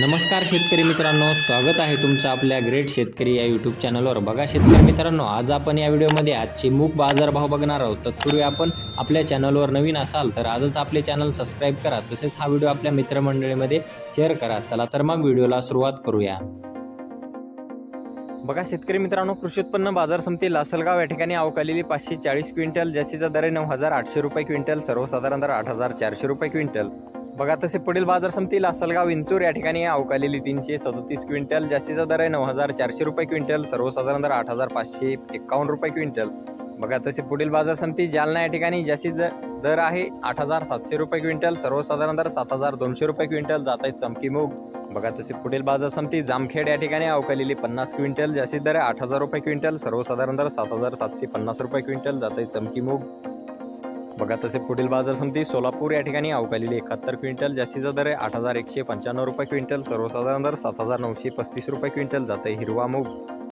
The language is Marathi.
नमस्कार शेतकरी मित्रांनो स्वागत आहे तुमचं आपल्या ग्रेट शेतकरी या यूट्यूब चॅनलवर बघा शेतकरी मित्रांनो आज आपण या व्हिडिओमध्ये आजचे मूग बाजारभाव बघणार आहोत. तत्पूर्वी आपण आपल्या चॅनलवर नवीन असाल तर आजच आपले चॅनल सबस्क्राईब करा. तसेच हा व्हिडिओ आपल्या मित्रमंडळीमध्ये शेअर करा. चला तर मग व्हिडिओला सुरुवात करूया. बघा शेतकरी मित्रांनो कृषी उत्पन्न बाजार समिती लासलगाव या ठिकाणी अवकालेली पाचशे चाळीस क्विंटल जास्तीचा दर नऊ हजार आठशे रुपये क्विंटल सर्वसाधारण दर आठ हजार चारशे रुपये क्विंटल. बघा तसे पुढील बाजार समिती लासलगाव इंचूर या ठिकाणी अवकालेली तीनशे सदतीस क्विंटल जास्तीचा दर आहे नऊ हजार चारशे रुपये क्विंटल सर्वसाधारण दर आठ हजार पाचशे एक्कावन्न रुपये क्विंटल. बघा तसे पुढील बाजार समिती जालना या ठिकाणी जास्तीत दर आहे आठ हजार सातशे रुपये क्विंटल सर्वसाधारण दर सात हजार दोनशे रुपये क्विंटल जात आहे चमकी मूग. बघा तसे पुढील बाजार समिती जामखेड या ठिकाणी अवकालेली पन्नास क्विंटल जास्तीत दर आहे आठ हजार रुपये क्विंटल सर्वसाधारण दर सात हजार सातशे पन्नास रुपये क्विंटल जात आहे चमकी मूग. बघा तसे पुढील बाजार समिती सोलापूर या ठिकाणी अवकालेली एकाहत्तर क्विंटल जास्तीचा दर आहे आठ हजार एकशे पंच्याण्णव रुपये क्विंटल सर्वसाधारण दर सात हजार नऊशे पस्तीस रुपये क्विंटल जाते आहे हिरवा मूग.